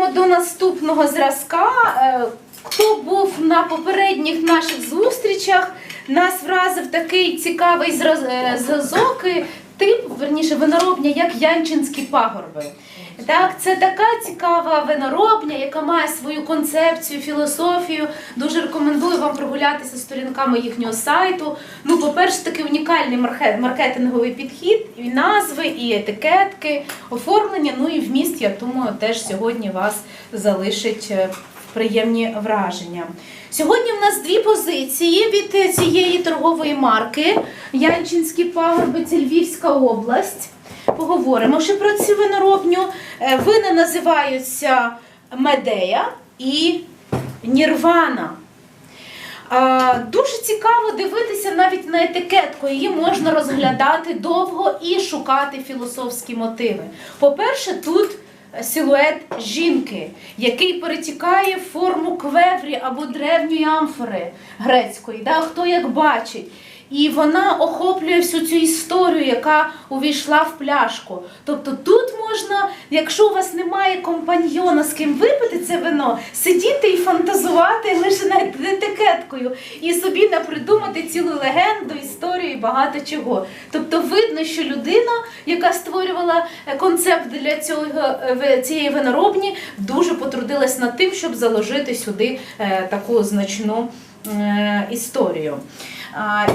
переходимо до наступного зразка. Е, Хто був на попередніх наших зустрічах, нас вразив такий цікавий е, зразок, тип, верніше, виноробня, як Янчинські пагорби. Так, це така цікава виноробня, яка має свою концепцію, філософію. Дуже рекомендую вам прогулятися сторінками їхнього сайту. Ну, по-перше, такий унікальний марке- маркетинговий підхід, і назви, і етикетки, оформлення. Ну і вміст, я думаю, теж сьогодні вас залишить е, приємні враження. Сьогодні в нас дві позиції від е, цієї торгової марки Янчинські пагорби, Львівська область. Поговоримо ще про цю виноробню. Е, Вина називаються Медея і Нірвана. Дуже цікаво дивитися навіть на етикетку. Її можна розглядати довго і шукати філософські мотиви. По-перше, тут силует жінки, який перетікає в форму квеврі або древньої амфори грецької, да, хто як бачить. І вона охоплює всю цю історію, яка увійшла в пляшку. Тобто тут можна, якщо у вас немає компаньйона, з ким випити це вино, сидіти і фантазувати лише над етикеткою і собі напридумати цілу легенду, історію і багато чого. Тобто видно, що людина, яка створювала е, концепт для цього е, цієї виноробні, дуже потрудилась над тим, щоб заложити сюди е, таку значну історію.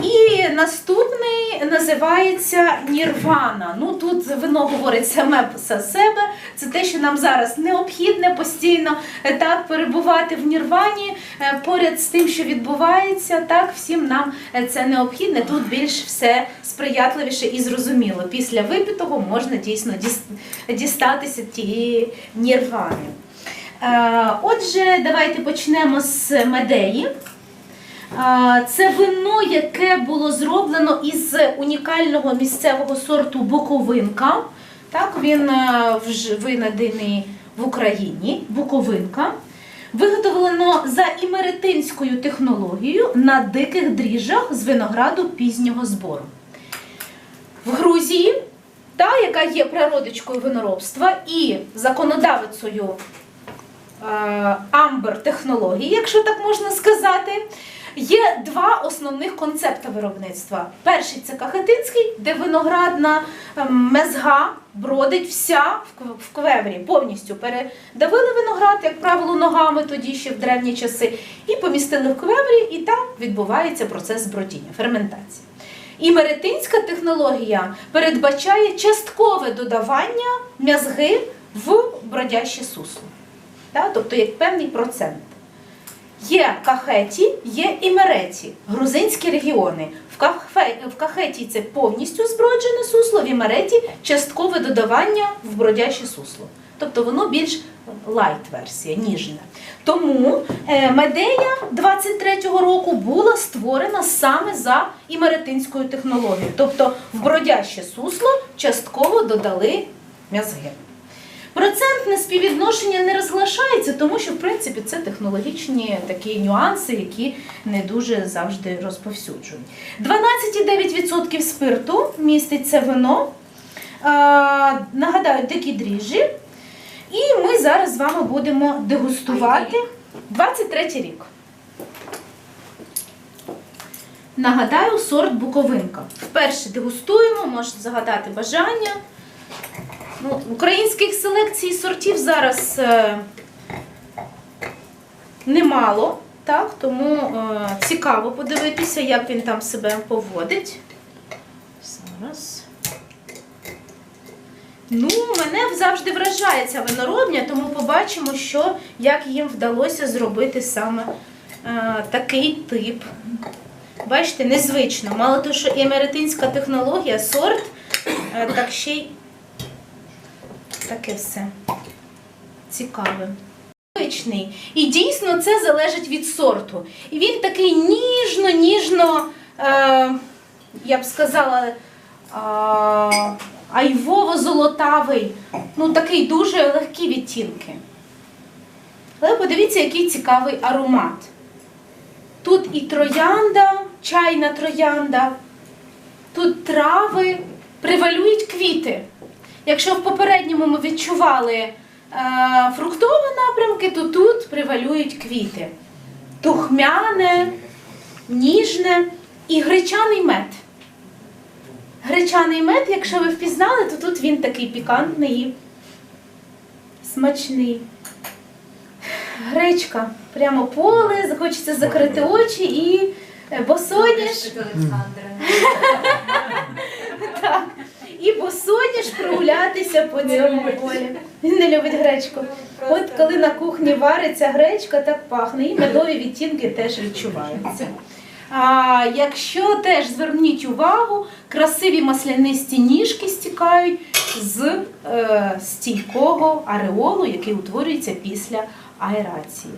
І наступний називається Нірвана. Ну тут вино говорить саме за себе. Це те, що нам зараз необхідне постійно е, так перебувати в Нірвані е, поряд з тим, що відбувається. Так всім нам е, це необхідне. Тут більш все сприятливіше і зрозуміло. Після випитого можна дійсно дістатися тієї нірвани. Отже, давайте почнемо з медеї. Це вино, яке було зроблено із унікального місцевого сорту Буковинка. Так, він е, винайдений в Україні, Буковинка. Виготовлено за імеретинською технологією на диких дріжджах з винограду пізнього збору. В Грузії, та, яка є прародичкою виноробства і законодавицею е, амбер технології, якщо так можна сказати. Є два основних концепти виробництва. Перший це кахетинський, де виноградна ем, мезга бродить вся в кв- квеврі, повністю передавили виноград, як правило, ногами тоді ще в древні часи, і помістили в квеврі, і там відбувається процес бродіння, ферментація. І меретинська технологія передбачає часткове додавання м'язги в бродяще сусло. Тобто як певний процент. Є кахеті, є імереті, грузинські регіони. В, кахеті це повністю зброджене сусло, в імереті часткове додавання в бродяще сусло. Тобто воно більш лайт-версія, ніжне. Тому е, медея 23-го року була створена саме за імеретинською технологією. Тобто в бродяще сусло частково додали м'язги. Процентне співвідношення не розглашається, тому що в принципі це технологічні такі нюанси, які не дуже завжди розповсюджують. 12,9% спирту містить це вино. Нагадаю, дикі дріжджі. І ми зараз з вами будемо дегустувати 23 рік. Нагадаю, сорт Буковинка. Вперше дегустуємо, можете загадати бажання. Ну, українських селекцій сортів зараз е, немало, так, тому е, цікаво подивитися, як він там себе поводить. Зараз. Ну, мене завжди вражає ця виноробня, тому побачимо, що, як їм вдалося зробити саме е, такий тип. Бачите, незвично. Мало того, що і американська технологія, сорт, е, так ще й таке все цікаве. І дійсно це залежить від сорту. І він такий ніжно-ніжно, е, я б сказала, е, айвово-золотавий, ну такий дуже легкі відтінки. Але подивіться, який цікавий аромат. Тут і троянда, чайна троянда, тут трави, превалюють квіти. Якщо в попередньому ми відчували е, фруктовий підсумки, то тут превалюють квіти. Тухмяне, ніжне і гречаний мед. Гречаний мед, якщо ви впізнали, то тут він такий пікантний і смачний. Гречка, прямо поле, захочеться закрити очі і е, босоніж. Так. Босоніж прогулятися по цьому полі. Він не любить гречку. От коли на кухні вариться гречка, так пахне, і медові відтінки теж відчуваються. А якщо теж зверніть увагу, красиві маслянисті ніжки стікають з е, стійкого ареолу, який утворюється після аерації.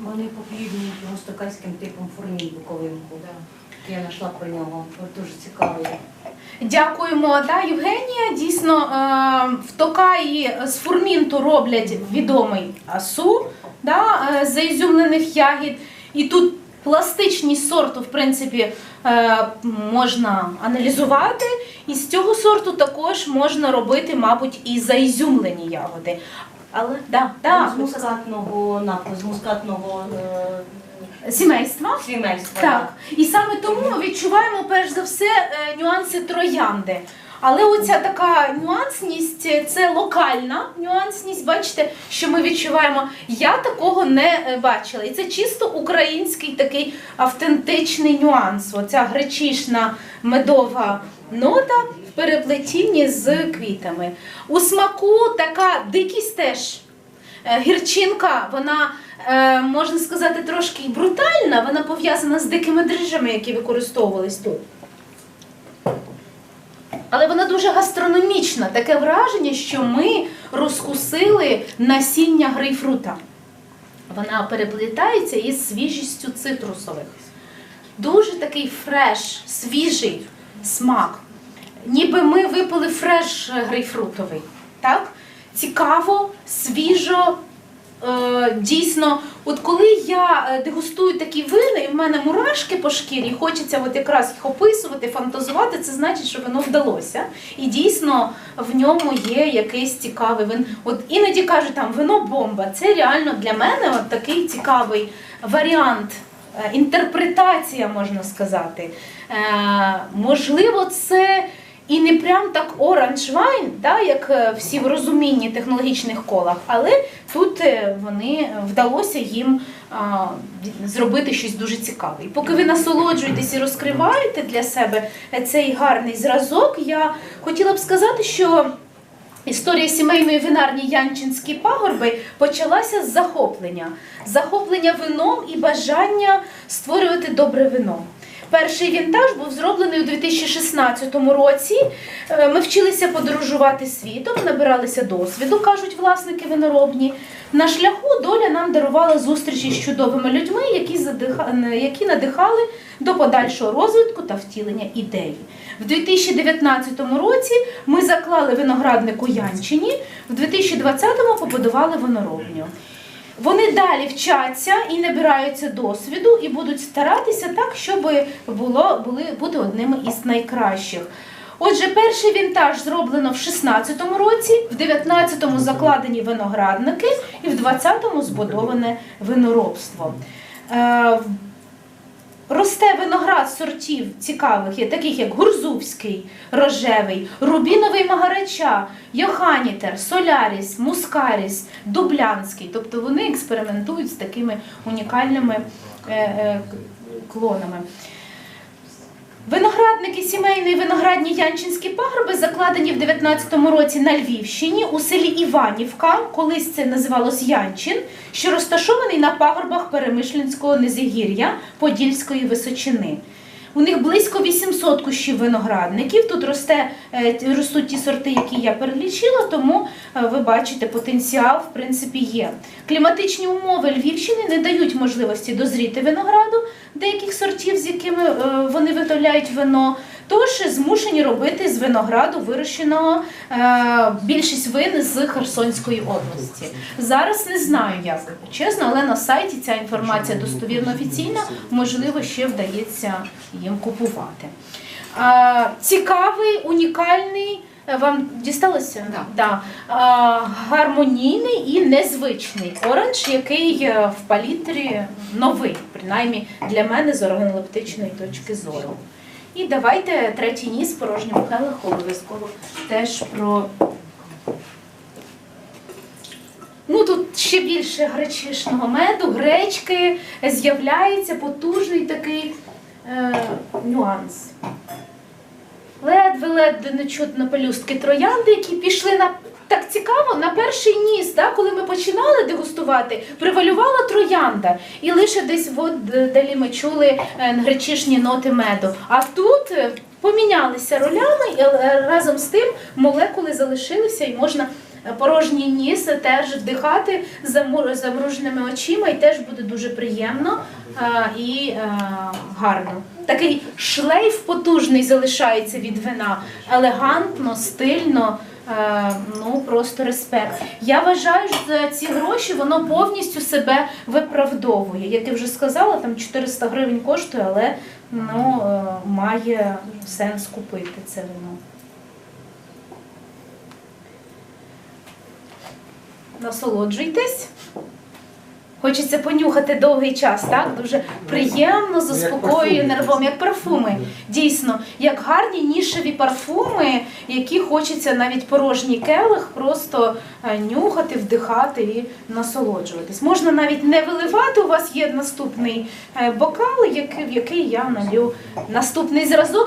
Вони попліднюють його з токайським типом фурній буковинку. Я знайшла про нього. Дуже цікавий. Дякуємо, да, Євгенія. Дійсно, е, в Токаї з фурмінту роблять відомий асу да, е, з заізюмлених ягід. І тут пластичність сорту, в принципі, е, можна аналізувати. І з цього сорту також можна робити, мабуть, і заізюмлені ягоди. Але да, да, з мускатного напу, з мускатного сімейства. сімейства. Так, і саме тому ми відчуваємо перш за все е, нюанси троянди. Але оця така нюансність е, це локальна нюансність. Бачите, що ми відчуваємо. Я такого не е, бачила. І це чисто український такий автентичний нюанс. Оця гречишна медова нота в переплетінні з квітами. У смаку така дикість теж. Гірчинка, вона можна сказати трошки й брутальна, вона пов'язана з дикими дріжджами, які використовувались тут. Але вона дуже гастрономічна. Таке враження, що ми розкусили насіння грейпфрута. Вона переплітається із свіжістю цитрусових. Дуже такий фреш, свіжий смак. Ніби ми випили фреш грейпфрутовий. Так? Цікаво, свіжо. Е, дійсно, от коли я е, дегустую такі вини, і в мене мурашки по шкірі, хочеться от якраз їх описувати, фантазувати, це значить, що воно вдалося. І дійсно в ньому є якийсь цікавий вин. От іноді кажуть, там вино бомба. Це реально для мене от такий цікавий варіант, е, інтерпретація, можна сказати. Можливо, це. І не прям так оранж вайн, да, як е, всі в розумінні технологічних колах, але тут е, вони вдалося їм а, зробити щось дуже цікаве. І поки ви насолоджуєтесь і розкриваєте для себе цей гарний зразок, я хотіла б сказати, що історія сімейної винарні Янчинські пагорби почалася з захоплення, захоплення вином і бажання створювати добре вино. Перший вінтаж був зроблений у 2016 році. Е, Ми вчилися подорожувати світом, набиралися досвіду, кажуть власники виноробні. На шляху доля нам дарувала зустрічі з чудовими людьми, які, які надихали до подальшого розвитку та втілення ідеї. В 2019 році ми заклали виноградник у Янчині, в 2020-му побудували виноробню. Вони далі вчаться і набираються досвіду, і будуть старатися так, щоб було, були, бути одними із найкращих. Отже, перший вінтаж зроблено в 16-му році, в 19-му закладені виноградники і в 20-му збудоване виноробство. Росте виноград сортів цікавих, є таких як гурзувський, рожевий, рубіновий магарача, йоханітер, соляріс, мускаріс, дублянський. Тобто вони експериментують з такими унікальними е, е, клонами. Виноградники сімейної виноградні Янчинські пагорби закладені в 19-му році на Львівщині у селі Іванівка, колись це називалось Янчин, що розташований на пагорбах Перемишлянського низигір'я Подільської височини. У них близько 800 кущів виноградників. Тут росте, е, ростуть ті сорти, які я перелічила, тому е, ви бачите, потенціал в принципі є. Кліматичні умови Львівщини не дають можливості дозріти винограду деяких сортів, з якими е, вони виготовляють вино. Тож змушені робити з винограду вирощеного е, більшість вин з Херсонської області. Зараз не знаю, як чесно, але на сайті ця інформація достовірно офіційна, можливо, ще вдається їм купувати. Е, цікавий, унікальний Е, Вам дісталося? Да. Да. А, гармонійний і незвичний оранж, який в палітрі новий, принаймні для мене з органолептичної точки зору. І давайте третій ніс порожньому келиху обов'язково теж про. Ну тут ще більше гречишного меду, гречки з'являється потужний такий е, нюанс. Ледве-ледве не чутно пелюстки троянди, які пішли на так цікаво на перший ніс, так, коли ми починали дегустувати, привалювала троянда. І лише десь от далі ми чули е, гречишні ноти меду. А тут е, помінялися ролями, і е, разом з тим молекули залишилися і можна. Порожній ніс теж вдихати замруженими очима, і теж буде дуже приємно і гарно. Такий шлейф потужний залишається від вина, елегантно, стильно. Е, Ну просто респект. Я вважаю, що за ці гроші воно повністю себе виправдовує. Як я вже сказала, там 400 гривень коштує, але ну, е, має сенс купити це вино. Насолоджуйтесь. Хочеться понюхати довгий час, так? Дуже приємно, заспокоює парфуми. нервом, як парфуми. Дійсно, як гарні нішеві парфуми, які хочеться навіть порожній келих просто е, нюхати, вдихати і насолоджуватись. Можна навіть не виливати. У вас є наступний е, бокал, який я налю наступний зразок.